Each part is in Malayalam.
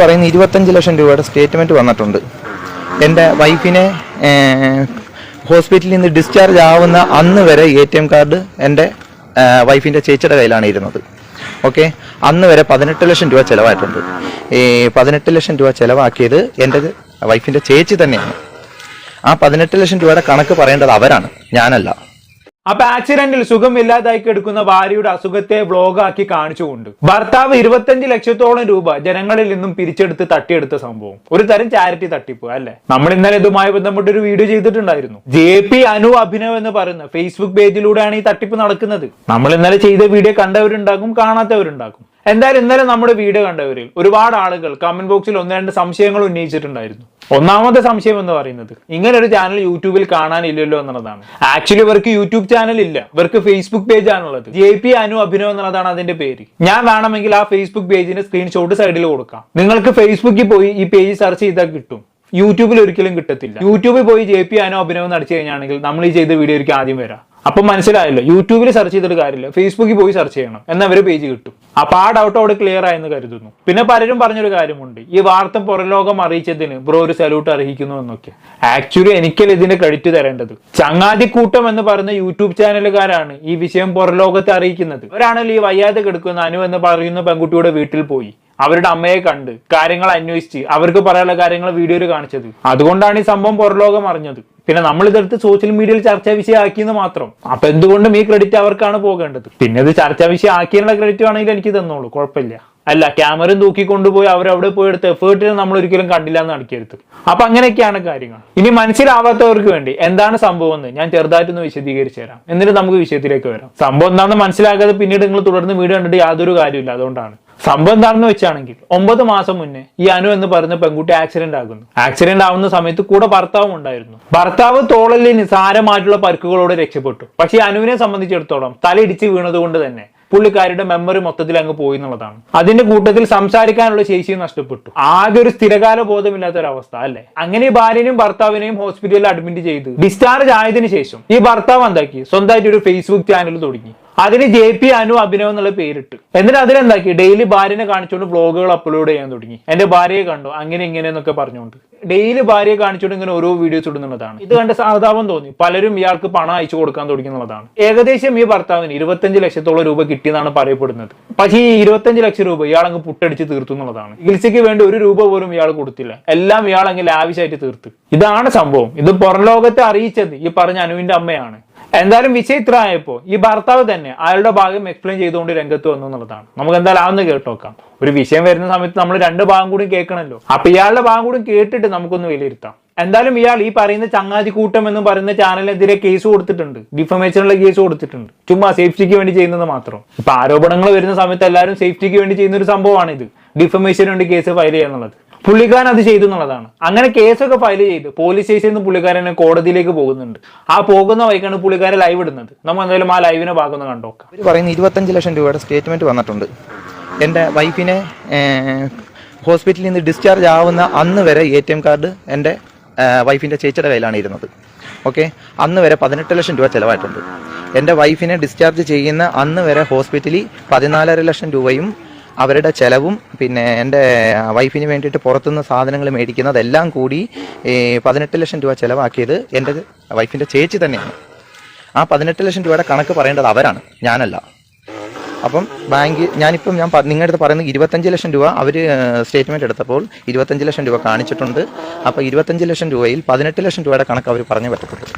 പറയുന്ന ഇരുപത്തഞ്ച് ലക്ഷം രൂപയുടെ സ്റ്റേറ്റ്മെന്റ് വന്നിട്ടുണ്ട്. എന്റെ വൈഫിനെ ഹോസ്പിറ്റലിൽ നിന്ന് ഡിസ്ചാർജ് ആവുന്ന അന്ന് വരെ എ ടി എം കാർഡ് എന്റെ വൈഫിന്റെ ചേച്ചിയുടെ കയ്യിലാണ് ഇരുന്നത്. ഓക്കെ? അന്ന് വരെ പതിനെട്ട് ലക്ഷം രൂപ ചിലവായിട്ടുണ്ട്. ഈ പതിനെട്ട് ലക്ഷം രൂപ ചിലവാക്കിയത് എന്റെ വൈഫിന്റെ ചേച്ചി തന്നെയാണ്. ആ പതിനെട്ട് ലക്ഷം രൂപയുടെ കണക്ക് പറയേണ്ടത് അവരാണ് ഞാനല്ല. അപ്പൊ ആക്സിഡന്റിൽ സുഖമില്ലാതായി കിടക്കുന്ന ഭാര്യയുടെ അസുഖത്തെ വ്ലോഗാക്കി കാണിച്ചുകൊണ്ട് ഭർത്താവ് ഇരുപത്തഞ്ച് ലക്ഷത്തോളം രൂപ ജനങ്ങളിൽ നിന്നും പിരിച്ചെടുത്ത് തട്ടിയെടുത്ത സംഭവം. ഒരു തരം ചാരിറ്റി തട്ടിപ്പ് അല്ലെ? നമ്മൾ ഇന്നലെ ഇതുമായി ബന്ധപ്പെട്ട് ഒരു വീഡിയോ ചെയ്തിട്ടുണ്ടായിരുന്നു. ജെ പി അനു അഭിനവ് എന്ന് പറയുന്ന ഫേസ്ബുക്ക് പേജിലൂടെയാണ് ഈ തട്ടിപ്പ് നടക്കുന്നത്. നമ്മൾ ഇന്നലെ ചെയ്ത വീഡിയോ കണ്ടവരുണ്ടാകും കാണാത്തവരുണ്ടാകും. എന്തായാലും ഇന്നലെ നമ്മുടെ വീഡിയോ കണ്ടവരിൽ ഒരുപാട് ആളുകൾ കമന്റ് ബോക്സിൽ ഒന്ന് രണ്ട് സംശയങ്ങൾ ഉന്നയിച്ചിട്ടുണ്ടായിരുന്നു. ഒന്നാമത്തെ സംശയം എന്ന് പറയുന്നത് ഇങ്ങനെ ഒരു ചാനൽ യൂട്യൂബിൽ കാണാനില്ലല്ലോ എന്നുള്ളതാണ്. ആക്ച്വലി ഇവർക്ക് യൂട്യൂബ് ചാനൽ ഇല്ല. ഇവർക്ക് ഫേസ്ബുക്ക് പേജ് ആണുള്ളത്. ജെ പി അനു അഭിനവ് എന്നുള്ളതാണ് അതിന്റെ പേര്. ഞാൻ വേണമെങ്കിൽ ആ ഫേസ്ബുക്ക് പേജിന്റെ സ്ക്രീൻഷോട്ട് സൈഡിൽ കൊടുക്കാം. നിങ്ങൾക്ക് ഫേസ്ബുക്കിൽ പോയി ഈ പേജ് സെർച്ച് ചെയ്താൽ കിട്ടും. യൂട്യൂബിൽ ഒരിക്കലും കിട്ടത്തില്ല. യൂട്യൂബിൽ പോയി ജെ പി അനു അഭിനവ് എന്ന് അടിച്ചു കഴിഞ്ഞാണെങ്കിൽ നമ്മൾ ഈ ചെയ്ത വീഡിയോ ഒരിക്കൽ ആദ്യം വരാം. അപ്പൊ മനസ്സിലായല്ലോ യൂട്യൂബിൽ സെർച്ച് ചെയ്തിട്ട് കാര്യമില്ല. ഫേസ്ബുക്കിൽ പോയി സെർച്ച് ചെയ്യണം. എന്നാൽ അവർ പേജ് കിട്ടും. അപ്പൊ ആ ഡൗട്ട് അവിടെ ക്ലിയർ ആയെന്ന് കരുതുന്നു. പിന്നെ പലരും പറഞ്ഞൊരു കാര്യമുണ്ട്. ഈ വാർത്ത പുറലോകം അറിയിച്ചതിന് ബ്രോ ഒരു സല്യൂട്ട് അർഹിക്കുന്നു എന്നൊക്കെ. ആക്ച്വലി എനിക്കല്ല ഇതിന് ക്രെഡിറ്റ് തരേണ്ടത്? ചങ്ങാതിക്കൂട്ടം എന്ന് പറയുന്ന യൂട്യൂബ് ചാനലുകാരാണ് ഈ വിഷയം പുറലോകത്തെ അറിയിക്കുന്നത്. അവരാണല്ലോ ഈ വയ്യാതെ കിടക്കുന്ന അനു എന്ന് പറയുന്ന പെൺകുട്ടിയുടെ വീട്ടിൽ പോയി. അവരുടെ അമ്മയെ കണ്ട് കാര്യങ്ങൾ അന്വേഷിച്ച് അവർക്ക് പറയാനുള്ള കാര്യങ്ങൾ വീഡിയോയിൽ കാണിച്ചത്. അതുകൊണ്ടാണ് ഈ സംഭവം പുറലോകം അറിഞ്ഞത്. പിന്നെ നമ്മൾ ഇതെടുത്ത് സോഷ്യൽ മീഡിയയിൽ ചർച്ചാ വിഷയമാക്കിയെന്ന് മാത്രം. അപ്പൊ എന്തുകൊണ്ടും ഈ ക്രെഡിറ്റ് അവർക്കാണ് പോകേണ്ടത്. പിന്നെ ഇത് ചർച്ചാ വിഷയം ആക്കിയുള്ള ക്രെഡിറ്റ് ആണെങ്കിൽ എനിക്ക് തന്നോളൂ കുഴപ്പമില്ല. അല്ല ക്യാമറയും തൂക്കിക്കൊണ്ടുപോയി അവിടെ പോയി എടുത്ത് എഫേർട്ടിനെ നമ്മൾ ഒരിക്കലും കണ്ടില്ല എന്ന് നടക്കരുത്. അപ്പൊ അങ്ങനെയൊക്കെയാണ് കാര്യങ്ങൾ. ഇനി മനസ്സിലാവാത്തവർക്ക് വേണ്ടി എന്താണ് സംഭവം എന്ന് ഞാൻ ചെറുതായിട്ടൊന്ന് വിശദീകരിച്ചു തരാം. എന്നിട്ട് നമുക്ക് വിഷയത്തിലേക്ക് വരാം. സംഭവം എന്താണെന്ന് മനസ്സിലാക്കാതെ പിന്നീട് നിങ്ങൾ തുടർന്ന് വീഡിയോ കണ്ടിട്ട് യാതൊരു കാര്യമില്ല അതുകൊണ്ടാണ്. സംഭവം എന്താണെന്ന് വെച്ചാണെങ്കിൽ ഒമ്പത് മാസം മുന്നേ ഈ അനു എന്ന് പറഞ്ഞ പെൺകുട്ടി ആക്സിഡന്റ് ആകുന്നു. ആക്സിഡന്റ് ആവുന്ന സമയത്ത് കൂടെ ഭർത്താവും ഉണ്ടായിരുന്നു. ഭർത്താവ് തോളലിന് സാരമായിട്ടുള്ള പരുക്കുകളോട് രക്ഷപ്പെട്ടു. പക്ഷെ അനുവിനെ സംബന്ധിച്ചിടത്തോളം തലയിടിച്ച് വീണതുകൊണ്ട് തന്നെ പുള്ളിക്കാരുടെ മെമ്മറി മൊത്തത്തിൽ അങ്ങ് പോയി എന്നുള്ളതാണ്. അതിന്റെ കൂട്ടത്തിൽ സംസാരിക്കാനുള്ള ശേഷിയും നഷ്ടപ്പെട്ടു. ആകെ ഒരു സ്ഥിരകാല ബോധമില്ലാത്ത ഒരു അവസ്ഥ അല്ലെ? അങ്ങനെ ഭാര്യനെയും ഭർത്താവിനെയും ഹോസ്പിറ്റലിൽ അഡ്മിറ്റ് ചെയ്ത് ഡിസ്ചാർജ് ആയതിനു ശേഷം ഈ ഭർത്താവ് എന്താക്കി? സ്വന്തമായിട്ട് ഒരു ഫേസ്ബുക്ക് ചാനൽ തുടങ്ങി. അതിന് ജെ പി അനു അഭിനവ് എന്നുള്ള പേരിട്ട്. എന്നിട്ട് അതിലെന്താക്കി ഡെയിലി ഭാര്യനെ കാണിച്ചുകൊണ്ട് വ്ളോഗുകൾ അപ്ലോഡ് ചെയ്യാൻ തുടങ്ങി. എന്റെ ഭാര്യയെ കണ്ടു. അങ്ങനെ ഇങ്ങനെ എന്നൊക്കെ പറഞ്ഞുകൊണ്ട്. ഡെയിലി ഭാര്യയെ കാണിച്ചുകൊണ്ട് ഇങ്ങനെ ഓരോ വീഡിയോസ് ഇടുന്നുള്ളതാണ്. ഇത് കണ്ട് സഹതാപം തോന്നി. പലരും ഇയാൾക്ക് പണം അയച്ചു കൊടുക്കാൻ തുടങ്ങി എന്നുള്ളതാണ്. ഏകദേശം ഈ ഭർത്താവിന് ഇരുപത്തഞ്ച് ലക്ഷത്തോളം രൂപ കിട്ടിയെന്നാണ് പറയപ്പെടുന്നത്. പക്ഷേ ഈ ഇരുപത്തഞ്ച് ലക്ഷം രൂപ ഇയാൾ അങ്ങ് പുട്ടടിച്ച് തീർത്തു എന്നുള്ളതാണ്. ചികിത്സയ്ക്ക് വേണ്ടി ഒരു രൂപ പോലും ഇയാൾ കൊടുത്തില്ല. എല്ലാം ഇയാൾ അങ്ങ് ലാവിശായിട്ട് തീർത്ത്. ഇതാണ് സംഭവം. ഇത് പുറം ലോകത്തെ അറിയിച്ചത് ഈ പറഞ്ഞ അനുവിന്റെ അമ്മയാണ്. എന്തായാലും ആയപ്പോ ഈ ഭർത്താവ് തന്നെ അയാളുടെ ഭാഗം എക്സ്പ്ലെയിൻ ചെയ്തുകൊണ്ട് രംഗത്ത് വന്നു എന്നുള്ളതാണ്. നമുക്ക് എന്തായാലും ആവുന്ന കേട്ടോക്കാം ഒരു വിഷയം വരുന്ന സമയത്ത് നമ്മൾ രണ്ട് ഭാഗം കൂടി കേൾക്കണമല്ലോ. അപ്പൊ ഇയാളുടെ ഭാഗം കൂടി കേട്ടിട്ട് നമുക്കൊന്ന് വിലയിരുത്താം. എന്തായാലും ഇയാൾ ഈ പറയുന്ന ചങ്ങാതി കൂട്ടം എന്ന് പറയുന്ന ചാനലിനെതിരെ കേസ് കൊടുത്തിട്ടുണ്ട്. ഡിഫമേഷനുള്ള കേസ് കൊടുത്തിട്ടുണ്ട്. ചുമ്മാ സേഫ്റ്റിക്ക് വേണ്ടി ചെയ്യുന്നത് മാത്രം. ഇപ്പൊ ആരോപണങ്ങൾ വരുന്ന സമയത്ത് എല്ലാവരും സേഫ്റ്റിക്ക് വേണ്ടി ചെയ്യുന്ന ഒരു സംഭവമാണ് ഇത് ഡിഫമേഷന് വേണ്ടി കേസ് ഫയൽ ചെയ്യാന്നുള്ളത് പുള്ളിക്കാരൻ അത് ചെയ്തു എന്നുള്ളതാണ്. അങ്ങനെ കേസൊക്കെ ഫയൽ ചെയ്ത് പോലീസ് സ്റ്റേഷനിൽ നിന്ന് പുള്ളിക്കാരനെ കോടതിയിലേക്ക് പോകുന്നുണ്ട്. ആ പോകുന്ന വഴിക്കാണ് പുള്ളിക്കാരെ ലൈവ് ഇടുന്നത്. നമ്മൾ എന്തായാലും ആ ലൈവിനെ ഭാഗം കണ്ടോക്കാം അവർ പറയുന്ന ഇരുപത്തഞ്ച് ലക്ഷം രൂപയുടെ സ്റ്റേറ്റ്മെന്റ് വന്നിട്ടുണ്ട്. എന്റെ വൈഫിനെ ഹോസ്പിറ്റലിൽ നിന്ന് ഡിസ്ചാർജ് ആവുന്ന അന്ന് വരെ എ ടി എം കാർഡ് എന്റെ വൈഫിന്റെ ചേച്ചിയുടെ കയ്യിലാണ് ഇരുന്നത്. ഓക്കെ അന്ന് വരെ പതിനെട്ട് ലക്ഷം രൂപ ചിലവായിട്ടുണ്ട്. എന്റെ വൈഫിനെ ഡിസ്ചാർജ് ചെയ്യുന്ന അന്ന് വരെ ഹോസ്പിറ്റലിൽ പതിനാലര ലക്ഷം രൂപയും അവരുടെ ചെലവും പിന്നെ എന്റെ വൈഫിന് വേണ്ടിയിട്ട് പുറത്തുനിന്ന് സാധനങ്ങൾ മേടിക്കുന്നതെല്ലാം കൂടി പതിനെട്ട് ലക്ഷം രൂപ ചിലവാക്കിയത് എന്റെ വൈഫിന്റെ ചേച്ചി തന്നെയാണ്. ആ പതിനെട്ട് ലക്ഷം രൂപയുടെ കണക്ക് പറയേണ്ടത് അവരാണ് ഞാനല്ല. അപ്പം ബാങ്ക് ഞാനിപ്പം ഞാൻ നിങ്ങളുടെ അടുത്ത് പറയുന്നത് ഇരുപത്തഞ്ച് ലക്ഷം രൂപ അവർ സ്റ്റേറ്റ്മെന്റ് എടുത്തപ്പോൾ ഇരുപത്തഞ്ച് ലക്ഷം രൂപ കാണിച്ചിട്ടുണ്ട്. അപ്പോൾ ഇരുപത്തഞ്ച് ലക്ഷം രൂപയിൽ പതിനെട്ട് ലക്ഷം രൂപയുടെ കണക്ക് അവർ പറഞ്ഞു പറ്റത്തുള്ളൂ.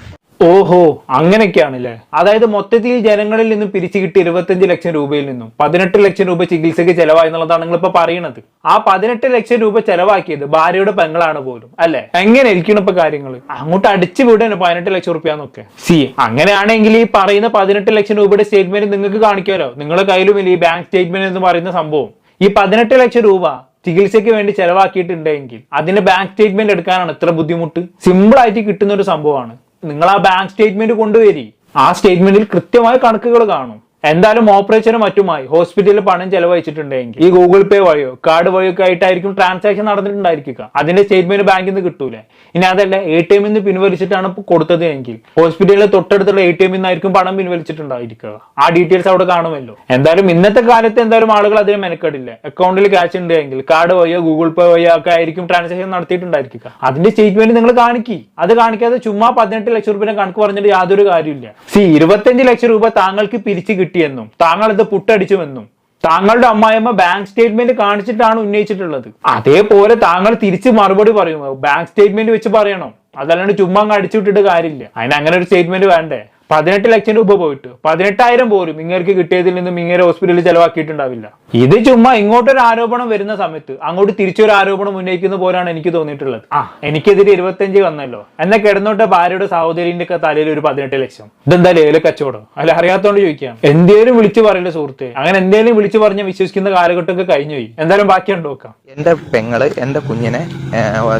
ഓഹോ അങ്ങനെയൊക്കെയാണല്ലേ? അതായത് മൊത്തത്തിൽ ജനങ്ങളിൽ നിന്നും പിരിച്ചു കിട്ടിയ ഇരുപത്തഞ്ച് ലക്ഷം രൂപയിൽ നിന്നും പതിനെട്ട് ലക്ഷം രൂപ ചികിത്സയ്ക്ക് ചെലവായി എന്നുള്ളതാണ് നിങ്ങൾ ഇപ്പൊ പറയുന്നത്. ആ പതിനെട്ട് ലക്ഷം രൂപ ചെലവാക്കിയത് ഭാര്യയുടെ പെങ്ങളാണ് പോലും അല്ലെ? എങ്ങനെ ഇരിക്കണം ഇപ്പൊ കാര്യങ്ങൾ അങ്ങോട്ട് അടിച്ചു വിടാണ് പതിനെട്ട് ലക്ഷം റുപ്യാന്നൊക്കെ? സി അങ്ങനെയാണെങ്കിൽ ഈ പറയുന്ന പതിനെട്ട് ലക്ഷം രൂപയുടെ സ്റ്റേറ്റ്മെന്റ് നിങ്ങൾക്ക് കാണിക്കാലോ നിങ്ങളുടെ കയ്യിലുമില്ല ഈ ബാങ്ക് സ്റ്റേറ്റ്മെന്റ് എന്ന് പറയുന്ന സംഭവം. ഈ പതിനെട്ട് ലക്ഷം രൂപ ചികിത്സയ്ക്ക് വേണ്ടി ചെലവാക്കിയിട്ടുണ്ടെങ്കിൽ അതിന്റെ ബാങ്ക് സ്റ്റേറ്റ്മെന്റ് എടുക്കാനാണ് ഇത്ര ബുദ്ധിമുട്ട്? സിമ്പിൾ ആയിട്ട് കിട്ടുന്ന ഒരു സംഭവമാണ്. നിങ്ങൾ ആ ബാങ്ക് സ്റ്റേറ്റ്മെന്റ് കൊണ്ടുവരി ആ സ്റ്റേറ്റ്മെന്റിൽ കൃത്യമായ കണക്കുകൾ കാണും. എന്തായാലും ഓപ്പറേഷനും മറ്റുമായി ഹോസ്പിറ്റലിൽ പണം ചെലവഴിച്ചിട്ടുണ്ടെങ്കിൽ ഈ ഗൂഗിൾ പേ വഴിയോ കാർഡ് വഴിയോ ഒക്കെ ആയിട്ടായിരിക്കും ട്രാൻസാക്ഷൻ നടന്നിട്ടുണ്ടായിരിക്കുക. അതിന്റെ സ്റ്റേറ്റ്മെന്റ് ബാങ്കിൽ നിന്ന് കിട്ടൂലേ. ഇനി അതല്ല എ ടി എമ്മിൽ നിന്ന് പിൻവലിച്ചിട്ടാണ് കൊടുത്തത് എങ്കിൽ ഹോസ്പിറ്റലിലെ തൊട്ടടുത്തുള്ള എ ടി എമ്മിൽ നിന്നായിരിക്കും പണം പിൻവലിച്ചിട്ടുണ്ടായിരിക്കുക. ആ ഡീറ്റെയിൽസ് അവിടെ കാണുമല്ലോ. എന്തായാലും ഇന്നത്തെ കാലത്ത് എന്തായാലും ആളുകൾ അതിനെ മെനക്കെടില്ല. അക്കൗണ്ടിൽ ക്യാഷ് ഉണ്ട് എങ്കിൽ കാർഡ് വഴിയോ ഗൂഗിൾ പേ വഴിയോ ഒക്കെ ആയിരിക്കും ട്രാൻസാക്ഷൻ നടത്തിയിട്ടുണ്ടായിരിക്കുക. അതിന്റെ സ്റ്റേറ്റ്മെന്റ് നിങ്ങൾ കാണിക്കി. അത് കാണിക്കാതെ ചുമ്മാ പതിനെട്ട് ലക്ഷം രൂപ കണക്ക് പറഞ്ഞിട്ട് യാതൊരു കാര്യമില്ല സി ഇരുപത്തഞ്ച് ലക്ഷം രൂപ താങ്കൾക്ക് പിരിച്ചു കിട്ടിയെന്നും താങ്കൾ ഇത് പുട്ടടിച്ചുവെന്നും താങ്കളുടെ അമ്മായിയമ്മ ബാങ്ക് സ്റ്റേറ്റ്മെന്റ് കാണിച്ചിട്ടാണ് ഉന്നയിച്ചിട്ടുള്ളത്. അതേപോലെ താങ്കൾ തിരിച്ച് മറുപടി പറയുമോ ബാങ്ക് സ്റ്റേറ്റ്മെന്റ് വെച്ച് പറയണം. അതല്ലാണ്ട് ചുമ്മാ അടിച്ചു വിട്ടിട്ട് കാര്യമില്ല. അതിന് അങ്ങനെ ഒരു സ്റ്റേറ്റ്മെന്റ് വേണ്ടേ? പതിനെട്ട് ലക്ഷം രൂപ പോയിട്ട് പതിനെട്ടായിരം പോലും ഇങ്ങേർക്ക് കിട്ടിയതിൽ നിന്നും ഇങ്ങനെ ഹോസ്പിറ്റലിൽ ചെലവാക്കിയിട്ടുണ്ടാവില്ല. ഇത് ചുമ്മാ ഇങ്ങോട്ടൊരു ആരോപണം വരുന്ന സമയത്ത് അങ്ങോട്ട് തിരിച്ചൊരു ആരോപണം ഉന്നയിക്കുന്ന പോലാണ് എനിക്ക് തോന്നിയിട്ടുള്ളത്. ആ. എനിക്കെതിരെ ഇരുപത്തഞ്ച് വന്നല്ലോ. എന്നെ കിടന്നോട്ട ഭാര്യയുടെ സഹോദരിന്റെ ഒക്കെ തലയിൽ ഒരു പതിനെട്ട് ലക്ഷം. ഇതെന്താ ലേല കച്ചവടം. അല്ല അറിയാത്തോണ്ട് ചോദിക്കാം. എന്തേലും വിളിച്ചു പറയില്ല സുഹൃത്തെ. അങ്ങനെ എന്തേലും വിളിച്ചു പറഞ്ഞ് വിശ്വസിക്കുന്ന കാലഘട്ടമൊക്കെ കഴിഞ്ഞു പോയി. എന്തായാലും ബാക്കിയുണ്ട് നോക്കാം. എന്റെ പെങ്ങൾ എന്റെ കുഞ്ഞിനെ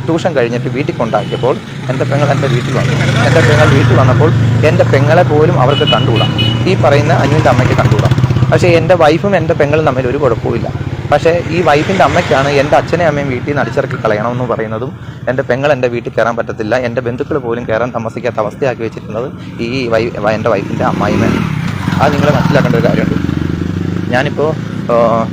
ട്യൂഷൻ കഴിഞ്ഞിട്ട് വീട്ടിൽ കൊണ്ടാക്കിയപ്പോൾ എന്റെ പെങ്ങൾ എന്റെ വീട്ടിൽ വന്നു. എന്റെ പെങ്ങൾ വീട്ടിൽ വന്നപ്പോൾ എന്റെ പെങ്ങളെ പോലും അവർക്ക് കണ്ടുകൂടാം. ഈ പറയുന്ന അനിയന്റെ അമ്മയ്ക്ക് കണ്ടുകൂടാം. പക്ഷേ എന്റെ വൈഫും എന്റെ പെങ്ങളും തമ്മിൽ ഒരു കുഴപ്പമില്ല പക്ഷേ ഈ വൈഫിന്റെ അമ്മയ്ക്കാണ് എന്റെ അച്ഛനെ അമ്മയും വീട്ടിൽ നിന്ന് അടിച്ചിറക്കി കളയണമെന്ന് പറയുന്നതും എന്റെ പെങ്ങൾ എന്റെ വീട്ടിൽ കയറാൻ പറ്റത്തില്ല എന്റെ ബന്ധുക്കൾ പോലും കയറാൻ താമസിക്കാത്ത അവസ്ഥയാക്കി വെച്ചിരുന്നത് ഈ വൈ എന്റെ വൈഫിന്റെ അമ്മായിമേ അത് നിങ്ങൾ മനസ്സിലാക്കേണ്ട ഒരു കാര്യമുണ്ട്. ഞാനിപ്പോൾ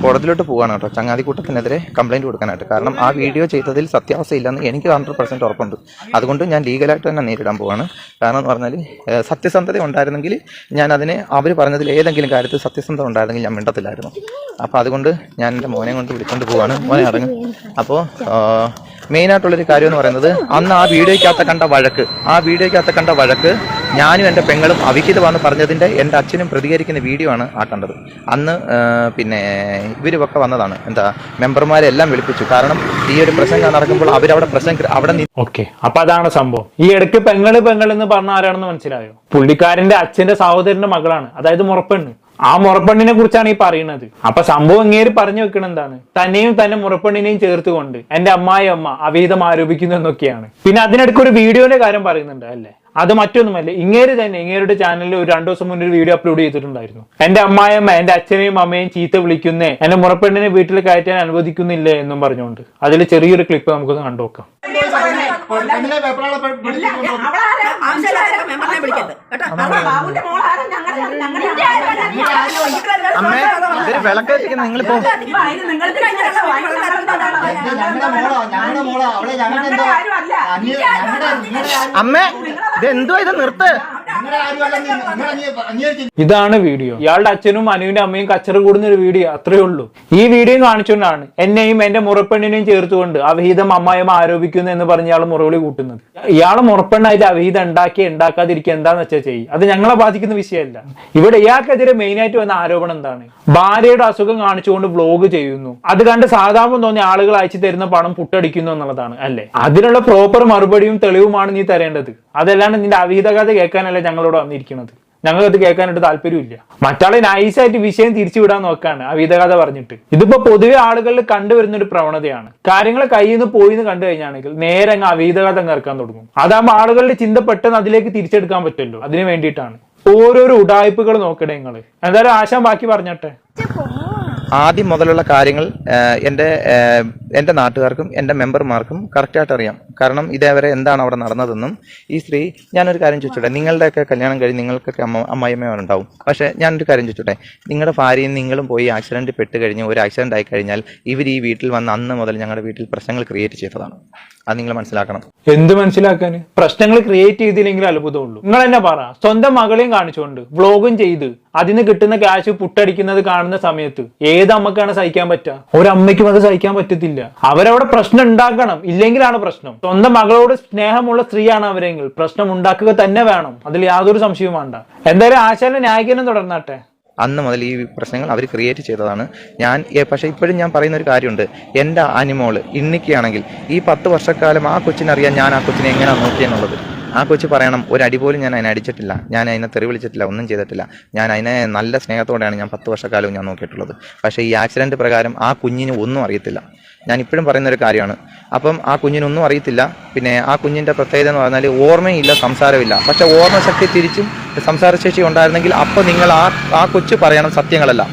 കോടതിയിലോട്ട് പോവാണ് കേട്ടോ. ചങ്ങാതിക്കൂട്ടത്തിനെതിരെ കംപ്ലൈന്റ് കൊടുക്കാനായിട്ട്. കാരണം ആ വീഡിയോ ചെയ്തതിൽ സത്യാവസ്ഥ ഇല്ലെന്ന് എനിക്ക് ഹൺഡ്രഡ് പെർസെന്റ് ഉറപ്പുണ്ട്. അതുകൊണ്ട് ഞാൻ ലീഗലായിട്ട് തന്നെ നേരിടാൻ പോവാണ്. കാരണം എന്ന് പറഞ്ഞാൽ സത്യസന്ധത ഉണ്ടായിരുന്നെങ്കിൽ ഞാൻ അതിനെ അവർ പറഞ്ഞതിൽ ഏതെങ്കിലും കാര്യത്തിൽ സത്യസന്ധത ഉണ്ടായിരുന്നെങ്കിൽ ഞാൻ മിണ്ടത്തില്ലായിരുന്നു. അപ്പോൾ അതുകൊണ്ട് ഞാൻ എന്റെ മോനെ കൊണ്ട് വിളിച്ചുകൊണ്ട് പോവാണ്. മോനെ ഇറങ്ങും. അപ്പോൾ മെയിനായിട്ടുള്ളൊരു കാര്യം എന്ന് പറയുന്നത് അന്ന് ആ വീഡിയോയ്ക്കകത്ത് കണ്ട വഴക്ക് ആ വീഡിയോയ്ക്കകത്ത് കണ്ട വഴക്ക് ഞാനും എന്റെ പെങ്ങളും അവിഹിതമാണ് പറഞ്ഞതിന്റെ എന്റെ അച്ഛനും പ്രതികരിക്കുന്ന വീഡിയോ ആണ് ആ കണ്ടത്. അന്ന് പിന്നെ ഇവരുമൊക്കെ വന്നതാണ്. എന്താ മെമ്പർമാരെ എല്ലാം വിളിപ്പിച്ചു. കാരണം ഈ ഒരു പ്രസംഗം നടക്കുമ്പോൾ അവരവിടെ പ്രസംഗം അവിടെ ഓക്കെ. അപ്പൊ അതാണ് സംഭവം. ഈ ഇടയ്ക്ക് പെങ്ങൾ പെങ്ങൾ എന്ന് പറഞ്ഞ ആരാണെന്ന് മനസ്സിലായോ? പുള്ളിക്കാരന്റെ അച്ഛന്റെ സഹോദരന്റെ മകളാണ്. അതായത് മുറപ്പെണ്ണ്. ആ മുറപ്പെണ്ണിനെ കുറിച്ചാണ് ഈ പറയുന്നത്. അപ്പൊ സംഭവം ഇങ്ങേര് പറഞ്ഞു വെക്കണ എന്താണ്? തന്നെയും തന്നെ മുറപ്പെണ്ണിനെയും ചേർത്തുകൊണ്ട് എന്റെ അമ്മായി അമ്മ അവിഹിതം ആരോപിക്കുന്നു എന്നൊക്കെയാണ്. പിന്നെ അതിനിടയ്ക്ക് ഒരു വീഡിയോന്റെ കാര്യം പറയുന്നുണ്ട് അല്ലേ? അത് മറ്റൊന്നുമല്ല ഇങ്ങേര് തന്നെ ഇങ്ങേരുടെ ചാനലിൽ ഒരു രണ്ടു ദിവസം മുന്നേ ഒരു വീഡിയോ അപ്ലോഡ് ചെയ്തിട്ടുണ്ടായിരുന്നു. എന്റെ അമ്മായിയമ്മ എന്റെ അച്ഛനെയും അമ്മയും ചീത്ത വിളിക്കുന്നേ എന്റെ മുറപ്പെണ്ണിനെ വീട്ടിൽ കയറ്റാൻ അനുവദിക്കുന്നില്ലേ എന്നും പറഞ്ഞുകൊണ്ട്. അതിൽ ചെറിയൊരു ക്ലിപ്പ് നമുക്കൊന്ന് കണ്ടുനോക്കാം. അമ്മേ കത്തിക്കുന്ന നിങ്ങളിപ്പോ അമ്മേ ഇത് എന്തുവാ ഇത് നിർത്ത്? ഇതാണ് വീഡിയോ. ഇയാളുടെ അച്ഛനും അനുവിന്റെ അമ്മയും കച്ചറ കൂടുന്ന ഒരു വീഡിയോ അത്രേ ഉള്ളൂ. ഈ വീഡിയോ കാണിച്ചുകൊണ്ടാണ് എന്നെയും എന്റെ മുറപ്പെണ്ണിനെയും ചേർത്തുകൊണ്ട് അവിഹിതം അമ്മായിമ്മ ആരോപിക്കുന്നു എന്ന് പറഞ്ഞ് ഇയാൾ മുറവിളി കൂട്ടുന്നത്. ഇയാൾ മുറപ്പെണ്ണായിട്ട് അവഹിതം ഉണ്ടാക്കി ഉണ്ടാക്കാതിരിക്കുക എന്താന്ന് വെച്ചാൽ ചെയ്യും. അത് ഞങ്ങളെ ബാധിക്കുന്ന വിഷയമല്ല. ഇവിടെ ഇയാൾക്കെതിരെ മെയിൻ ആയിട്ട് വന്ന ആരോപണം എന്താണ്? ഭാര്യയുടെ അസുഖം കാണിച്ചുകൊണ്ട് വ്ലോഗ് ചെയ്യുന്നു. അത് കണ്ട് സാധാരണ തോന്നിയ ആളുകൾ അയച്ചു തരുന്ന പണം പുട്ടടിക്കുന്നു എന്നുള്ളതാണ് അല്ലെ? അതിനുള്ള പ്രോപ്പർ മറുപടിയും തെളിവുമാണ് നീ തരേണ്ടത്. അതല്ലാണ്ട് നിന്റെ അവിഹിത കഥ കേൾക്കാനല്ല ഞങ്ങളോട് വന്നിരിക്കുന്നത്. ഞങ്ങൾക്ക് അത് കേൾക്കാനായിട്ട് താല്പര്യമില്ല. മറ്റാളെ നൈസായിട്ട് വിഷയം തിരിച്ചു വിടാൻ നോക്കാണ് വിധകഥ പറഞ്ഞിട്ട്. ഇതിപ്പോ പൊതുവെ ആളുകളിൽ കണ്ടുവരുന്ന ഒരു പ്രവണതയാണ്. കാര്യങ്ങൾ കയ്യിൽ നിന്ന് പോയി എന്ന് കണ്ടു കഴിഞ്ഞാണെങ്കിൽ നേരെ അങ്ങ് അവീതകഥ കഥ ഇറക്കാൻ തുടങ്ങും. അതാകുമ്പോൾ ആളുകളുടെ ചിന്ത പെട്ടെന്ന് അതിലേക്ക് തിരിച്ചെടുക്കാൻ പറ്റുമല്ലോ. അതിന് വേണ്ടിയിട്ടാണ്. ഓരോരോ ഉടായ്പകൾ നോക്കണേ നിങ്ങൾ. എന്തായാലും ആശാൻ ബാക്കി പറഞ്ഞട്ടെ. ആദ്യം മുതലുള്ള കാര്യങ്ങൾ എന്റെ എന്റെ നാട്ടുകാർക്കും എന്റെ മെമ്പർമാർക്കും കറക്റ്റായിട്ട് അറിയാം കാരണം ഇതേവരെ എന്താണ് അവിടെ നടന്നതെന്നും ഈ സ്ത്രീ ഞാനൊരു കാര്യം ചോദിച്ചോട്ടെ നിങ്ങളുടെയൊക്കെ കല്യാണം കഴിഞ്ഞ് നിങ്ങൾക്കൊക്കെ അമ്മ അമ്മായിമ്മമാരുണ്ടാവും പക്ഷേ ഞാനൊരു കാര്യം ചോദിച്ചോട്ടെ നിങ്ങളുടെ ഭാര്യയും നിങ്ങളും പോയി ആക്സിഡന്റ് പെട്ട് കഴിഞ്ഞ് ഒരു ആക്സിഡന്റ് ആയി കഴിഞ്ഞാൽ ഇവർ ഈ വീട്ടിൽ വന്ന് അന്ന് മുതൽ ഞങ്ങളുടെ വീട്ടിൽ പ്രശ്നങ്ങൾ ക്രിയേറ്റ് ചെയ്തതാണ്. അത് നിങ്ങൾ മനസ്സിലാക്കണം. എന്ത് മനസ്സിലാക്കാൻ? പ്രശ്നങ്ങൾ ക്രിയേറ്റ് ചെയ്തില്ലെങ്കിൽ അത്ഭുതമുള്ളൂ. നിങ്ങൾ എന്നെ പറ സ്വന്തം മകളെയും കാണിച്ചുകൊണ്ട് വ്ളോഗും ചെയ്ത് അതിന് കിട്ടുന്ന ക്യാഷ് പുട്ടടിക്കുന്നത് കാണുന്ന സമയത്ത് ഏത് അമ്മക്കാണ് സഹിക്കാൻ പറ്റുക? ഒരമ്മയ്ക്കും അത് സഹിക്കാൻ പറ്റത്തില്ല. അവരവിടെ പ്രശ്നം ഉണ്ടാക്കണം. ഇല്ലെങ്കിലാണ് പ്രശ്നം. സ്വന്തം മകളോട് സ്നേഹമുള്ള സ്ത്രീയാണ് അവരെങ്കിൽ പ്രശ്നം ഉണ്ടാക്കുക തന്നെ വേണം. അതിൽ യാതൊരു സംശയവും വേണ്ട. എന്തായാലും ആശാന്റെ ന്യായീകരണം തുടർന്നാട്ടെ. അന്ന് മുതൽ ഈ പ്രശ്നങ്ങൾ അവർ ക്രിയേറ്റ് ചെയ്തതാണ്. ഞാൻ പക്ഷെ പക്ഷേ ഇപ്പോഴും ഞാൻ പറയുന്ന ഒരു കാര്യമുണ്ട്. എന്റെ അനിമോൾ ഇന്നിക്കുകയാണെങ്കിൽ ഈ പത്ത് വർഷക്കാലം ആ കൊച്ചിനറിയാൻ ഞാൻ ആ കൊച്ചിനെ എങ്ങനെയാണ് നോക്കിയെന്നുള്ളത്. ആ കൊച്ചു പറയണം ഒരു അടി പോലും ഞാൻ അതിനെ അടിച്ചിട്ടില്ല. ഞാൻ അതിനെ തെറി വിളിച്ചിട്ടില്ല ഒന്നും ചെയ്തിട്ടില്ല. ഞാൻ അതിനെ നല്ല സ്നേഹത്തോടെയാണ് ഞാൻ പത്ത് വർഷക്കാലവും ഞാൻ നോക്കിയിട്ടുള്ളത്. പക്ഷേ ഈ ആക്സിഡന്റ് പ്രകാരം ആ കുഞ്ഞിന് ഒന്നും അറിയത്തില്ല. ഞാൻ ഇപ്പോഴും പറയുന്നൊരു കാര്യമാണ്. അപ്പം ആ കുഞ്ഞിനൊന്നും അറിയത്തില്ല. പിന്നെ ആ കുഞ്ഞിന്റെ പ്രത്യേകത എന്ന് പറഞ്ഞാൽ ഓർമ്മയില്ല സംസാരമില്ല. പക്ഷെ ഓർമ്മശക്തി തിരിച്ചും സംസാരശേഷി ഉണ്ടായിരുന്നെങ്കിൽ അപ്പോൾ നിങ്ങൾ ആ ആ കൊച്ചു പറയണം സത്യങ്ങളല്ല.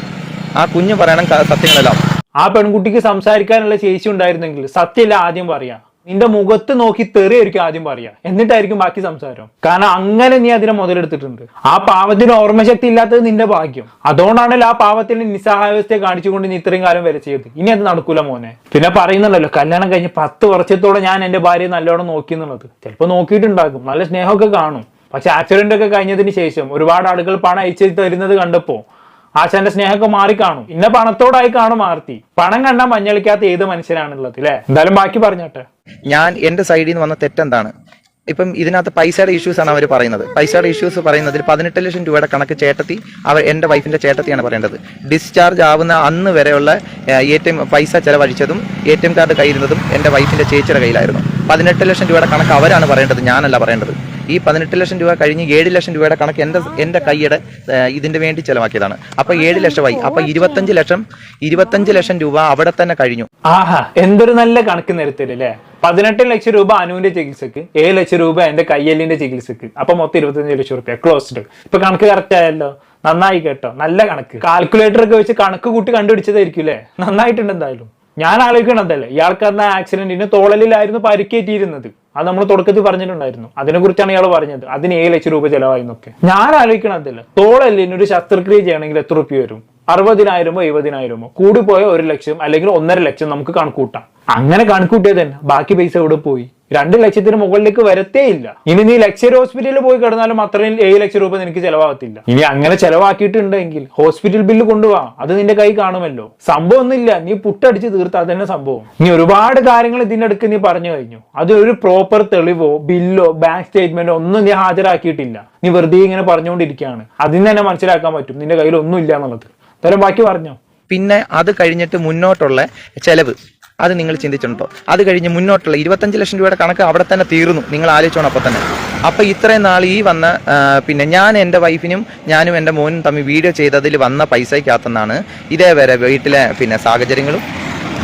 ആ കുഞ്ഞ് പറയണം സത്യങ്ങളല്ല. ആ പെൺകുട്ടിക്ക് സംസാരിക്കാനുള്ള ശേഷി ഉണ്ടായിരുന്നെങ്കിൽ സത്യമില്ല ആദ്യം പറയാ. നിന്റെ മുഖത്ത് നോക്കി തെറിയായിരിക്കും ആദ്യം പറയാ. എന്നിട്ടായിരിക്കും ബാക്കി സംസാരം. കാരണം അങ്ങനെ നീ അതിനെ മുതലെടുത്തിട്ടുണ്ട്. ആ പാവത്തിന് ഓർമ്മശക്തി ഇല്ലാത്തത് നിന്റെ ഭാഗ്യം. അതുകൊണ്ടാണല്ലോ ആ പാവത്തിന് നിസ്സഹായാവസ്ഥയെ കാണിച്ചുകൊണ്ട് നീ ഇത്രയും കാലം വരെ ചെയ്ത് ഇനി അത് നടക്കൂല മോനെ. പിന്നെ പറയുന്നുണ്ടല്ലോ കല്യാണം കഴിഞ്ഞ് പത്ത് വർഷത്തോടെ ഞാൻ എന്റെ ഭാര്യയെ നല്ലോണം നോക്കി എന്നുള്ളത്. ചിലപ്പോൾ നോക്കിയിട്ടുണ്ടാകും. നല്ല സ്നേഹമൊക്കെ കാണും. പക്ഷെ ആക്സിഡന്റ് ഒക്കെ കഴിഞ്ഞതിന് ശേഷം ഒരുപാട് ആളുകൾ പണം അയച്ചു തരുന്നത് കണ്ടപ്പോ ആശാന്റെ സ്നേഹമൊക്കെ മാറി കാണും. ഇന്ന പണത്തോടായി കാണും ആർത്തി. പണം കണ്ടാൽ മഞ്ഞളിക്കാത്ത ഏത് മനുഷ്യനാണുള്ളത് അല്ലെ എന്തായാലും ബാക്കി പറഞ്ഞോട്ടെ. ഞാൻ എന്റെ സൈഡിൽ നിന്ന് വന്ന തെറ്റെന്താണ്? ഇപ്പം ഇതിനകത്ത് പൈസയുടെ ഇഷ്യൂസ് ആണ് അവർ പറയുന്നത്. പൈസയുടെ ഇഷ്യൂസ് പറയുന്നതിൽ പതിനെട്ട് ലക്ഷം രൂപയുടെ കണക്ക് ചേട്ടത്തി അവർ എന്റെ വൈഫിന്റെ ചേട്ടത്തിയാണ് പറയേണ്ടത്. ഡിസ്ചാർജ് ആവുന്ന അന്ന് വരെയുള്ള എ ടി എം പൈസ ചിലവഴിച്ചതും എ ടി എം കാർഡ് കയ്യിരുന്നതും എന്റെ വൈഫിന്റെ ചേച്ചിയുടെ കയ്യിലായിരുന്നു. പതിനെട്ട് ലക്ഷം രൂപയുടെ കണക്ക് അവരാണ് പറയേണ്ടത് ഞാനല്ല പറയേണ്ടത്. ഈ പതിനെട്ട് ലക്ഷം രൂപ കഴിഞ്ഞ് ഏഴ് ലക്ഷം രൂപയുടെ കണക്ക് എന്റെ എന്റെ കൈയുടെ ഇതിന്റെ വേണ്ടി ചിലവാക്കിയതാണ്. അപ്പൊ ഏഴ് ലക്ഷമായി. അപ്പൊ ഇരുപത്തഞ്ച് ലക്ഷം ഇരുപത്തഞ്ച് ലക്ഷം രൂപ അവിടെ തന്നെ കഴിഞ്ഞു. ആഹാ എന്തൊരു നല്ല കണക്ക് നിരത്തില്ലേ പതിനെട്ട് ലക്ഷം രൂപ അനുവിന്റെ ചികിത്സക്ക് ഏഴ് ലക്ഷം രൂപ എന്റെ കയ്യലിന്റെ ചികിത്സക്ക്. അപ്പൊ മൊത്തം ഇരുപത്തഞ്ച് ലക്ഷം റുപ്യ ക്ലോസ്ഡ് ഇപ്പൊ കണക്ക് കറക്റ്റ് ആയല്ലോ? നന്നായി കേട്ടോ. നല്ല കണക്ക്. കാൽക്കുലേറ്റർ ഒക്കെ വെച്ച് കണക്ക് കൂട്ടി കണ്ടുപിടിച്ചതായിരിക്കും അല്ലേ? നന്നായിട്ടുണ്ട് എന്തായാലും. ഞാൻ ആലോചിക്കണതല്ലേ? ഇയാൾക്ക് അന്ന് ആക്സിഡന്റിന് തോളലിലായിരുന്നു പരിക്കേറ്റിയിരുന്നത്. അത് നമ്മൾ തുടക്കത്തിൽ പറഞ്ഞിട്ടുണ്ടായിരുന്നു. അതിനെ കുറിച്ചാണ് ഇയാൾ പറഞ്ഞത്. അതിന് ഏഴ് ലക്ഷം രൂപ ചെലവായിരുന്നൊക്കെ ഞാൻ ആലോചിക്കണതില്ല തോളലിന് ഒരു ശസ്ത്രക്രിയ ചെയ്യണമെങ്കിൽ എത്ര റുപ്യ വരും? അറുപതിനായിരമോ എഴുപതിനായിരമോ? കൂടിപ്പോയ ഒരു ലക്ഷം അല്ലെങ്കിൽ ഒന്നര ലക്ഷം നമുക്ക് കണക്കൂട്ടാം. അങ്ങനെ കണക്കൂട്ടിയത് തന്നെ ബാക്കി പൈസ എവിടെ പോയി? രണ്ട് ലക്ഷത്തിന് മുകളിലേക്ക് വരത്തേ ഇല്ല ഇനി നീ ലക്ഷറി ഹോസ്പിറ്റലിൽ പോയി കിടന്നാലും അത്രയും ഏഴ് ലക്ഷം രൂപ നിനക്ക് ചെലവാകത്തില്ല. ഇനി അങ്ങനെ ചെലവാക്കിയിട്ടുണ്ടെങ്കിൽ ഹോസ്പിറ്റൽ ബില്ല് കൊണ്ടുപോവാ അത് നിന്റെ കൈ കാണുമല്ലോ. സംഭവം ഒന്നുമില്ല. നീ പുട്ടടിച്ച് തീർത്ത അത് തന്നെ സംഭവം. നീ ഒരുപാട് കാര്യങ്ങൾ ഇതിന്റെ അടുക്ക് നീ പറഞ്ഞു കഴിഞ്ഞു. അത് ഒരു പ്രോപ്പർ തെളിവോ ബില്ലോ ബാങ്ക് സ്റ്റേറ്റ്മെന്റോ ഒന്നും നീ ഹാജരാക്കിയിട്ടില്ല. നീ വെറുതെ ഇങ്ങനെ പറഞ്ഞുകൊണ്ടിരിക്കുകയാണ്. അതിന് തന്നെ മനസ്സിലാക്കാൻ പറ്റും. നിന്റെ കയ്യിൽ ഒന്നും ഇല്ല എന്നുള്ളത് ബാക്കി പറഞ്ഞോ? പിന്നെ അത് കഴിഞ്ഞിട്ട് മുന്നോട്ടുള്ള ചെലവ്. അത് നിങ്ങൾ ചിന്തിച്ചിട്ടുണ്ടോ? അത് കഴിഞ്ഞ് മുന്നോട്ടുള്ള ഇരുപത്തഞ്ച് ലക്ഷം രൂപയുടെ കണക്ക് അവിടെ തന്നെ തീർന്നു. നിങ്ങൾ ആലോചിച്ചോണം അപ്പം തന്നെ. അപ്പം ഇത്രയും നാൾ ഈ വന്ന പിന്നെ ഞാൻ എന്റെ വൈഫിനും ഞാനും എന്റെ മോനും തമ്മിൽ വീഡിയോ ചെയ്തതിൽ വന്ന പൈസയ്ക്കകത്തുനിന്നാണ് ഇതേവരെ വീട്ടിലെ പിന്നെ സാഹചര്യങ്ങളും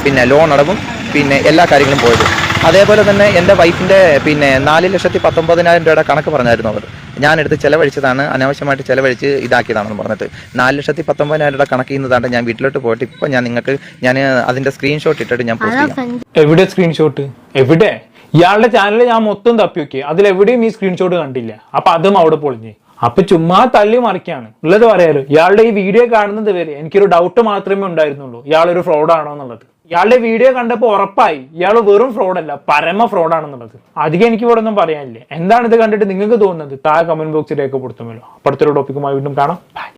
പിന്നെ ലോൺ അടവും പിന്നെ എല്ലാ കാര്യങ്ങളും പോയത്. അതേപോലെ തന്നെ എന്റെ വൈഫിന്റെ പിന്നെ നാല് ലക്ഷത്തി പത്തൊമ്പതിനായിരം രൂപയുടെ കണക്ക് പറഞ്ഞായിരുന്നു അവർ. ഞാനെടുത്ത് ചിലവഴിച്ചതാണ് അനാവശ്യമായിട്ട് ചിലവഴിച്ച് ഇതാക്കിയതാണെന്ന് പറഞ്ഞിട്ട്. നാല് ലക്ഷത്തി പത്തൊമ്പതിനായിരം രൂപ കണക്ക് ചെയ്യുന്നതാണ് ഞാൻ വീട്ടിലോട്ട് പോയിട്ട് ഇപ്പം ഞാൻ നിങ്ങൾക്ക് ഞാൻ അതിന്റെ സ്ക്രീൻഷോട്ട് ഇട്ടിട്ട് ഞാൻ പോസ്റ്റ് ചെയ്യാം. എവിടെ സ്ക്രീൻഷോട്ട് എവിടെ? ഇയാളുടെ ചാനൽ ഞാൻ മൊത്തം തപ്പി നോക്കി അതിലെവിടെയും ഈ സ്ക്രീൻഷോട്ട് കണ്ടില്ല. അപ്പൊ അതും അവിടെ പൊളിഞ്ഞ്. അപ്പൊ ചുമ്മാ തള്ളി മറിക്കാണ്. ഉള്ളത് പറയാലോ ഇയാളുടെ ഈ വീഡിയോ കാണുന്നത് വരെ എനിക്കൊരു ഡൗട്ട് മാത്രമേ ഉണ്ടായിരുന്നുള്ളൂ. ഇയാളൊരു ഫ്രോഡ് ആണോ എന്നുള്ളത്. ഇയാളുടെ വീഡിയോ കണ്ടപ്പോൾ ഉറപ്പായി. ഇയാൾ വെറും ഫ്രോഡല്ല പരമ ഫ്രോഡാണെന്നുള്ളത് അധികം എനിക്ക് ഇവിടെ ഒന്നും പറയാനില്ല. എന്താണ് ഇത് കണ്ടിട്ട് നിങ്ങൾക്ക് തോന്നുന്നത്? താഴെ കമന്റ് ബോക്സിൽ രേഖപ്പെടുത്തുമല്ലോ അപ്പുറത്തൊരു ടോപ്പിക്കുമായി വീണ്ടും കാണാം.